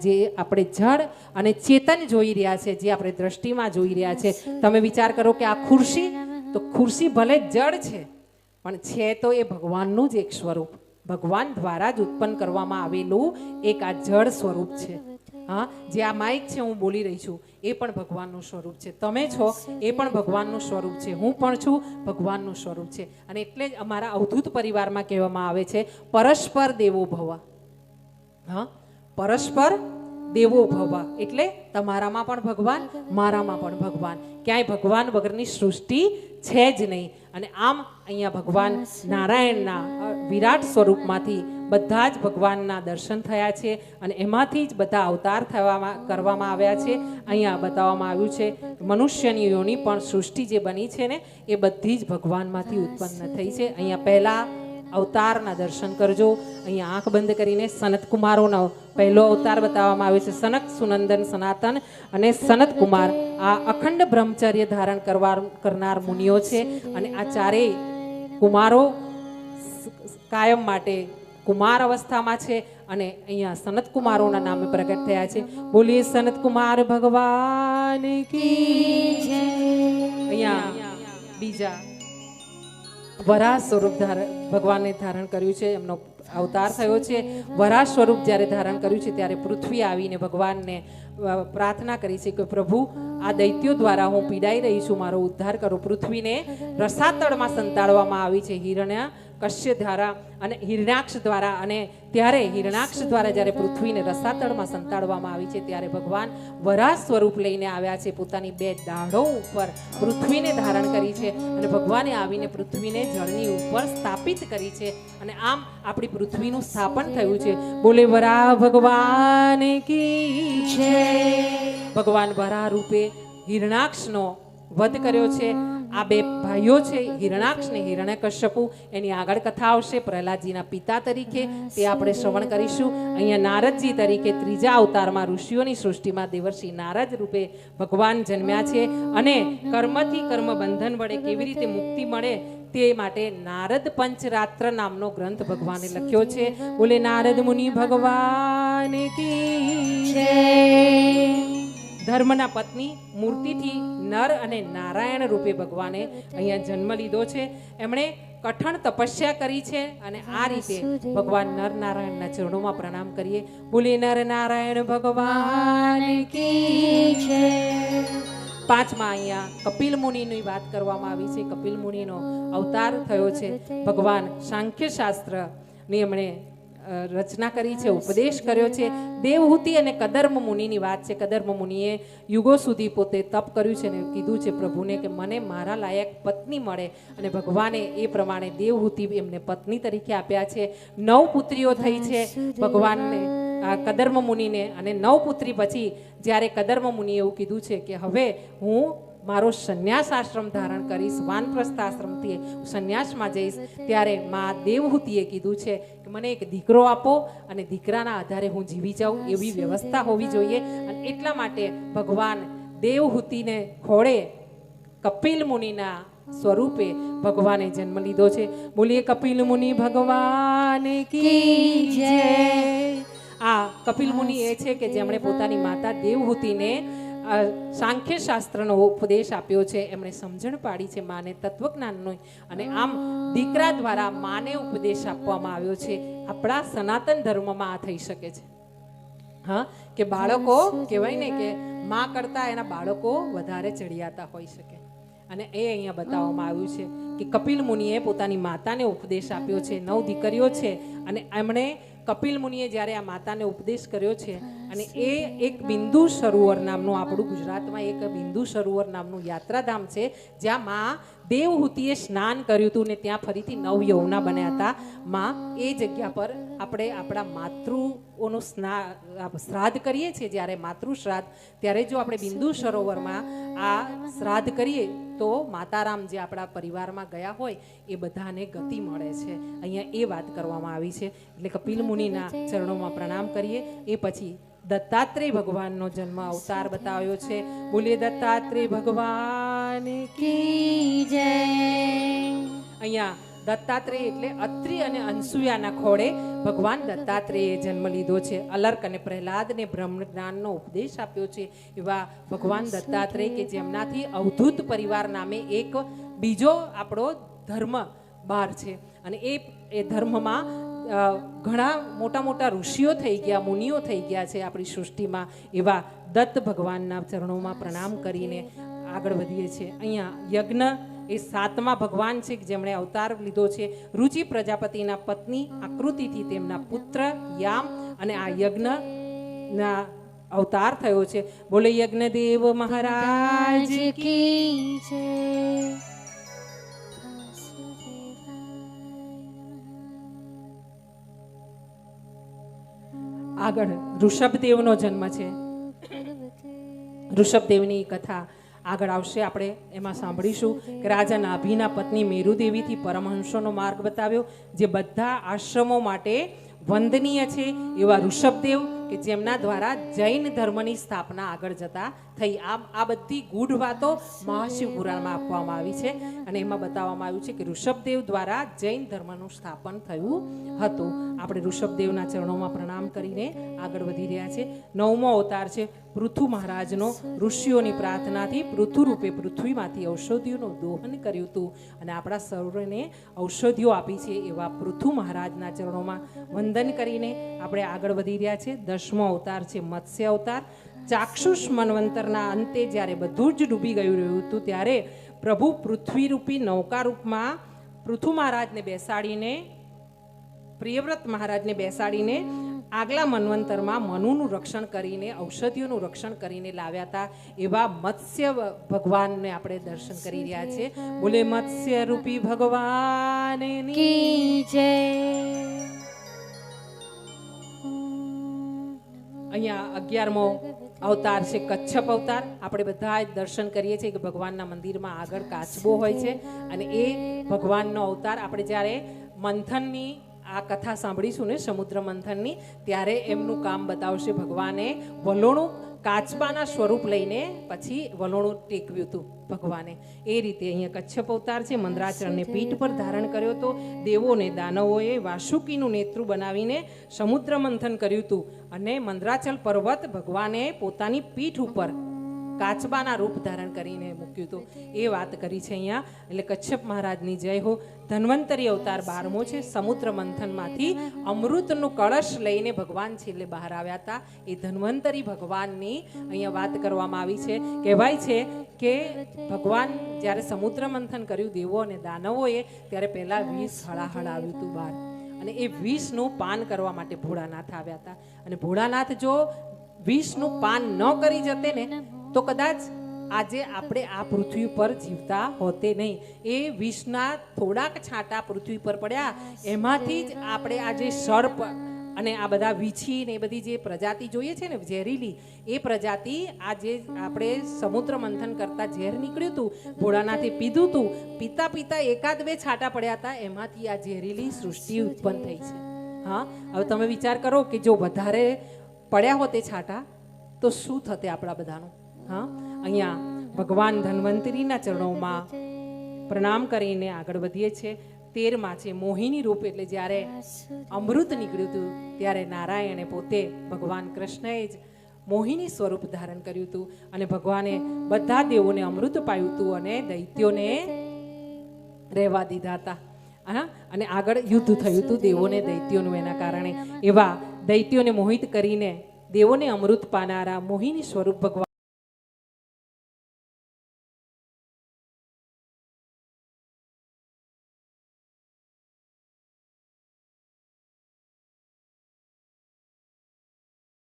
જે આપણે જળ અને ચેતન જોઈ રહ્યા છે, જે આપણે દ્રષ્ટિમાં જોઈ રહ્યા છે. તમે વિચાર કરો કે આ ખુરશી, તો ખુરશી ભલે જળ છે, પણ છે તો એ ભગવાનનું જ એક સ્વરૂપ. ભગવાન દ્વારા જ ઉત્પન્ન કરવામાં આવેલું એક આ જળ સ્વરૂપ છે. હા, જે આ માઇક છે, હું બોલી રહી છું, એ પણ ભગવાનનું સ્વરૂપ છે. તમે છો, એ પણ ભગવાનનું સ્વરૂપ છે. હું પણ છું, ભગવાનનું સ્વરૂપ છે. અને એટલે જ અમારા અવધૂત પરિવારમાં કહેવામાં આવે છે, પરસ્પર દેવો ભવ. હા? પરસ્પર દેવો ભવા. એટલે તમારામાં પણ ભગવાન, મારામાં પણ ભગવાન. ક્યાંય ભગવાન વગરની સૃષ્ટિ છે જ નહીં. અને આમ અહીંયા ભગવાન નારાયણના વિરાટ સ્વરૂપમાંથી બધા જ ભગવાનના દર્શન થયા છે અને એમાંથી જ બધા અવતાર થવામાં, કરવામાં આવ્યા છે. અહીંયા બતાવવામાં આવ્યું છે, મનુષ્યની યોની પણ સૃષ્ટિ જે બની છે ને, એ બધી જ ભગવાનમાંથી ઉત્પન્ન થઈ છે. અહીંયા પહેલા અવતારના દર્શન કરજો. અહીંયા આંખ બંધ કરીને સનત કુમારોનો પહેલો અવતાર બતાવવામાં આવ્યો છે. સનક સુનંદન સનાતન અને સનત કુમાર આ અખંડ બ્રહ્મચર્ય ધારણ કરવા કરનાર મુનિઓ છે અને આ ચારેય કુમારો કાયમ માટે કુમાર અવસ્થામાં છે અને અહીંયા સનત કુમારોના નામે પ્રગટ થયા છે. બોલીએ સનત કુમાર ભગવાન કી અહીંયા બીજા વરાહ સ્વરૂપ ધારણ ભગવાને ધારણ કર્યું છે, એમનો અવતાર થયો છે. વરાહ સ્વરૂપ જ્યારે ધારણ કર્યું છે, ત્યારે પૃથ્વી આવીને ભગવાનને પ્રાર્થના કરી છે કે, પ્રભુ, આ દૈત્યો દ્વારા હું પીડાઈ રહી છું, મારો ઉદ્ધાર કરો. પૃથ્વીને રસાતળમાં સંતાડવામાં આવી છે હિરણ્ય કશ્ય દ્વારા અને હિરણાક્ષ દ્વારા અને ત્યારે હિરણાક્ષ દ્વારા જ્યારે પૃથ્વીને રસાતળમાં સંતાડવામાં આવી છે, ત્યારે ભગવાન વરા સ્વરૂપ લઈને આવ્યા છે, પોતાની બે દાઢો ઉપર પૃથ્વીને ધારણ કરી છે અને ભગવાને આવીને પૃથ્વીને જળની ઉપર સ્થાપિત કરી છે અને આમ આપણી પૃથ્વીનું સ્થાપન થયું છે. બોલે વરા ભગવાન કી છે? ભગવાન વરા રૂપે હિરણાક્ષનો વધ કર્યો છે. આ બે ભાઈઓ છે, હિરણાક્ષ ને હિરણ્યકશ્યપુ એની આગળ કથા આવશે પ્રહલાદજીના પિતા તરીકે. તે આપણે શ્રવણ કરીશું. અહીંયા નારદજી તરીકે ત્રીજા અવતારમાં ઋષિઓની સૃષ્ટિમાં દેવર્ષિ નારદ રૂપે ભગવાન જન્મ્યા છે અને કર્મથી કર્મ બંધન વડે કેવી રીતે મુક્તિ મળે તે માટે નારદ પંચરાત્ર નામનો ગ્રંથ ભગવાને લખ્યો છે. બોલે, નારદ મુનિ ભગવાન કી જય. ધર્મના પત્ની મૂર્તિથી નર અને નારાયણ રૂપે ભગવાને અહીંયા જન્મ લીધો છે. એમણે કઠણ તપસ્યા કરી છે અને આ રીતે ભગવાન નર નારાયણના ચરણોમાં પ્રણામ કરીએ. બોલી નર નારાયણ ભગવાન કી જય પાંચમાં અહીંયા કપિલ મુનિની વાત કરવામાં આવી છે. કપિલ મુનિનો અવતાર થયો છે. ભગવાન સાંખ્ય શાસ્ત્રની એમણે અ, રચના કરી છે, ઉપદેશ કર્યો છે. દેવહૂતિ અને કદર્મ મુનિની વાત છે. કદર્મ મુનિએ યુગો સુધી પોતે તપ કર્યું છે ને કીધું છે પ્રભુને કે મને મારા લાયક પત્ની મળે અને ભગવાને એ પ્રમાણે દેવહૂતિ એમને પત્ની તરીકે આપ્યા છે. નવ પુત્રીઓ થઈ છે. ભગવાનને, આ કદર્મ મુનિને અને નવ પુત્રી પછી જ્યારે કદર્મ મુનિએ એવું કીધું છે કે હવે હું મારો સંન્યાસ આશ્રમ ધારણ કરીશ વાનપ્રસ્થ આશ્રમથી સંન્યાસમાં જઈશ. ત્યારે મા દેવહૂતિએ કીધું છે કે મને એક દીકરો આપો અને દીકરાના આધારે હું જીવી જાઉં એવી વ્યવસ્થા હોવી જોઈએ. અને એટલા માટે ભગવાન દેવહૂતિને ખોળે કપિલ મુનિના સ્વરૂપે ભગવાને જન્મ લીધો છે. બોલીએ કપિલ મુનિ ભગવાન કી જય. આ કપિલ મુનિ એ છે કે જેમણે પોતાની માતા દેવહૂતિને સાંખ્ય શાસ્ત્રનો ઉપદેશ આપ્યો છે, એમણે સમજણ પાડી છે માને તત્વજ્ઞાનનો. અને આમ દીકરા દ્વારા માને ઉપદેશ આપવામાં આવ્યો છે. આપણા સનાતન ધર્મમાં આ થઈ શકે છે. હા, કે બાળકો, કહેવાય ને કે માં કરતા એના બાળકો વધારે ચડિયાતા હોઈ શકે. અને એ અહીંયા બતાવવામાં આવ્યું છે કે કપિલ મુનિએ પોતાની માતાને ઉપદેશ આપ્યો છે, નવ દીકરીઓ છે. અને એમણે કપિલ મુનિએ જ્યારે આ માતાને ઉપદેશ કર્યો છે અને એ એક બિંદુ સરોવર નામનું આપણું ગુજરાતમાં એક બિંદુ સરોવર નામનું યાત્રાધામ છે, જ્યાં માં દેવહૂતિએ સ્નાન કર્યું હતું ને ત્યાં ફરીથી નવ યૌવના બન્યા હતા. માં એ જગ્યા પર આપણે આપણા માતૃઓનું સ્ના શ્રાદ્ધ કરીએ છીએ જ્યારે માતૃ શ્રાદ્ધ ત્યારે જો આપણે બિંદુ સરોવરમાં આ શ્રાદ્ધ કરીએ, તો માતારામ જે આપણા પરિવારમાં ગયા હોય, એ બધાને ગતિ મળે છે. અહીંયા એ વાત કરવામાં આવી છે. એટલે કપિલ મુનિના ચરણોમાં પ્રણામ કરીએ. એ પછી દત્તાત્રેય ભગવાનનો જન્મ અવતાર બતાવ્યો છે. બોલીએ, દત્તાત્રેય ભગવાન કી જય. અહીંયા દત્તાત્રેય એટલે અત્રિ અને અંસુયાના ખોળે ભગવાન દત્તાત્રેયે જન્મ લીધો છે. અલર્ક અને પ્રહલાદને બ્રહ્મ જ્ઞાનનો ઉપદેશ આપ્યો છે. એવા ભગવાન દત્તાત્રેય કે જેમનાથી અવધૂત પરિવાર નામે એક બીજો આપણો ધર્મ બાર છે. અને એ એ ધર્મમાં ઘણા મોટા મોટા ઋષિઓ થઈ ગયા, મુનિઓ થઈ ગયા છે આપણી સૃષ્ટિમાં, એવા દત્ત ભગવાનના ચરણોમાં પ્રણામ કરીને આગળ વધીએ છીએ. અહીંયા યજ્ઞ એ સાતમા ભગવાન છે કે જેમણે અવતાર લીધો છે. રુચિ પ્રજાપતિના પત્ની આકૃતિથી તેમના પુત્ર યામ અને આ યજ્ઞના અવતાર થયો છે. બોલે યજ્ઞદેવ મહારાજ રાજ કી જય. આગળ ઋષભદેવનો જન્મ છે. ઋષભદેવની કથા આગળ આવશે. આપણે એમાં સાંભળીશું કે રાજાના અભિના પત્ની મેરુદેવીથી પરમહંસોનો માર્ગ બતાવ્યો, જે બધા આશ્રમો માટે વંદનીય છે એવા ઋષભદેવ કે જેમના દ્વારા જૈન ધર્મની સ્થાપના આગળ જતા થઈ. આ આ બધી ગૂઢ વાતો મહાશિવ પુરાણમાં આપવામાં આવી છે અને એમાં બતાવવામાં આવ્યું છે કે ઋષભદેવ દ્વારા જૈન ધર્મનું સ્થાપન થયું હતું. આપણે ઋષભદેવના ચરણોમાં પ્રણામ કરીને આગળ વધી રહ્યા છે. નવમો અવતાર છે પૃથુ મહારાજનો. ઋષિઓની પ્રાર્થનાથી પૃથુ રૂપે પૃથ્વીમાંથી ઔષધિઓનું દોહન કર્યું હતું. અને આપણા સૌને ઔષધિઓ આપી છે એવા પૃથુ મહારાજના ચરણોમાં વંદન કરીને આપણે આગળ વધી રહ્યા છે. દસમો અવતાર છે, મત્સ્ય અવતાર. ચાક્ષુષ મનવંતરના અંતે જ્યારે બધું જ ડૂબી ગયું રહ્યું હતું, ત્યારે પ્રભુ પૃથ્વીરૂપી નૌકા રૂપમાં પૃથુ મહારાજને બેસાડીને, પ્રિયવ્રત મહારાજને બેસાડીને આગલા મન્વંતરમાં મનુનું રક્ષણ કરીને, ઔષધિઓનું રક્ષણ કરીને લાવ્યા હતા. એવા મત્સ્ય ભગવાનને આપણે દર્શન કરી રહ્યા છે. બોલે મત્સ્ય રૂપી ભગવાન જય. અહીંયા અગિયારમો અવતાર છે, કચ્છપ અવતાર. આપણે બધા જ દર્શન કરીએ છીએ કે ભગવાનના મંદિરમાં આગળ કાચબો હોય છે અને એ ભગવાનનો અવતાર આપણે જ્યારે મંથનની આ કથા સાંભળીશું ને, સમુદ્ર મંથનની, ત્યારે એમનું કામ બતાવશે ભગવાને વલોણું કાચબાના સ્વરૂપ લઈને પછી વલોણું ટેકવ્યું હતું ભગવાને. એ રીતે અહીંયા કચ્છપ અવતાર છે મંદરાચરણને પીઠ પર ધારણ કર્યો હતો દેવોને દાનવોએ વાસુકીનું નેત્રું બનાવીને સમુદ્ર મંથન કર્યું હતું અને મંદરાચલ પર્વત ભગવાને પોતાની પીઠ ઉપર કાચબાના રૂપ ધારણ કરીને મૂક્યું હતું. એ વાત કરી છે અહીંયા. એટલે કચ્છપ મહારાજની જય હો. ધન્વંતરી અવતાર બારમો છે. સમુદ્ર મંથનમાંથી અમૃતનું કળશ લઈને ભગવાન છેલ્લે બહાર આવ્યા હતા. એ ધન્વંતરી ભગવાનની અહીંયા વાત કરવામાં આવી છે. કહેવાય છે કે ભગવાન જ્યારે સમુદ્ર મંથન કર્યું દેવો અને દાનવોએ, ત્યારે પહેલાં વીસ હળાહળ આવ્યું હતું બહાર. અને એ વિષનું પાન કરવા માટે ભોળાનાથ આવ્યા હતા. અને ભોળાનાથ જો વિષનું પાન ન કરી જતે ને તો કદાચ આજે આપણે આ પૃથ્વી પર જીવતા હોતે નહીં. એ વિષના થોડાક છાંટા પૃથ્વી પર પડ્યા. એમાંથી જ આપણે આજે સર્પ અને આ બધા વીછી ને એ બધી જે પ્રજાતિ જોઈએ છે ને, ઝેરીલી, એ પ્રજાતિ આજે આપણે સમુદ્ર મંથન કરતા ઝેર નીકળ્યું હતું ભોળાનાથી પીધું હતું પીતા પીતા એકાદ બે છાંટા પડ્યા હતા એમાંથી આ ઝેરીલી સૃષ્ટિ ઉત્પન્ન થઈ છે. હા, હવે તમે વિચાર કરો કે જો વધારે પડ્યા હોતે છાંટા, તો શું થતે આપણા બધાનું? હા? અહીંયા ભગવાન ધન્વંતરીના ચરણોમાં પ્રણામ કરીને આગળ વધીએ છીએ. તેરમાં છે મોહિની રૂપ, એટલે જ્યારે અમૃત નીકળ્યું હતું, ત્યારે નારાયણે પોતે ભગવાન કૃષ્ણએ જ મોહિની સ્વરૂપ ધારણ કર્યું હતું અને ભગવાને બધા દેવોને અમૃત પાયું હતું અને દૈત્યોને રહેવા દીધા હતા. હા? અને આગળ યુદ્ધ થયું હતું દેવોને, દૈત્યોનું એના કારણે. એવા દૈત્યોને મોહિત કરીને દેવોને અમૃત પાનારા મોહિની સ્વરૂપ ભગવાન